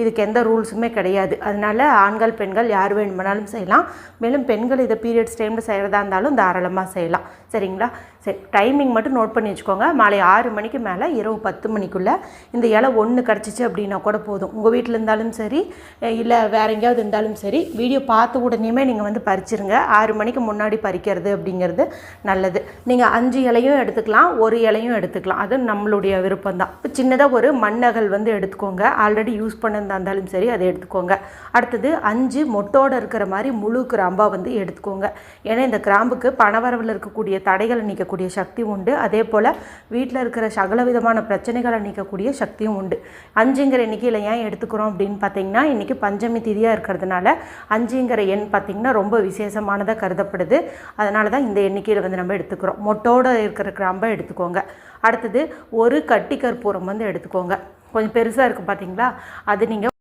இதுக்கு எந்த ரூல்ஸுமே கிடையாது. அதனால ஆண்கள் பெண்கள் யார் வேணுமானாலும் செய்யலாம். மேலும் பெண்கள் இதை பீரியட்ஸ் டைமில் செய்கிறதா இருந்தாலும் தாராளமாக செய்யலாம். சரிங்களா? சரி டைமிங் மட்டும் நோட் பண்ணி வச்சுக்கோங்க. மாலை ஆறு மணிக்கு மேலே இரவு பத்து மணிக்குள்ளே. இந்த இலை ஒன்று கிடச்சிச்சு அப்படின்னா கூட போதும். உங்கள் வீட்டில் இருந்தாலும் சரி இல்லை வேற எங்கேயாவது இருந்தாலும் சரி வீடியோ பார்த்த உடனேயுமே நீங்கள் வந்து பறிச்சிருங்க. ஆறு மணிக்கு முன்னாடி பறிக்கிறது அப்படிங்கிறது நல்லது. நீங்கள் அஞ்சு இலையும் எடுத்துக்கலாம் ஒரு இலையும் எடுத்துக்கலாம். அது நம்மளுடைய விருப்பம் தான் இப்போ சின்னதாக ஒரு மண்ணகல் வந்து எடுத்துக்கோங்க. ஆல்ரெடி யூஸ் பண்ணதா இருந்தாலும் சரி அதை எடுத்துக்கோங்க. அடுத்தது அஞ்சு மொட்டோடு இருக்கிற மாதிரி முழு கிராம்பாக வந்து எடுத்துக்கோங்க. ஏன்னா இந்த கிராம்புக்கு பணவரவில் இருக்கக்கூடிய தடைகளை நீக்கக்கூடிய சக்தி உண்டு. அதே போல் வீட்டில் இருக்கிற சகல விதமான பிரச்சனைகளை நீக்கக்கூடிய சக்தியும் உண்டு. அஞ்சுங்கிற எண்ணிக்கையில் ஏன் எடுத்துக்கிறோம் அப்படின்னு பார்த்தீங்கன்னா இன்றைக்கி பஞ்சமி திதியாக இருக்கிறதுனால அஞ்சுங்கிற எண் பார்த்திங்கன்னா ரொம்ப விசேஷமானதாக கருதப்படுது. அதனால தான் இந்த எண்ணிக்கையில் வந்து நம்ம எடுத்துக்கிறோம். மொட்டோடு இருக்கிற கிராம்பை எடுத்துக்கோங்க. அடுத்தது ஒரு கட்டி கற்பூரம் வந்து எடுத்துக்கோங்க. கொஞ்சம் பெருசாக இருக்கும் பார்த்தீங்களா அது நீங்கள்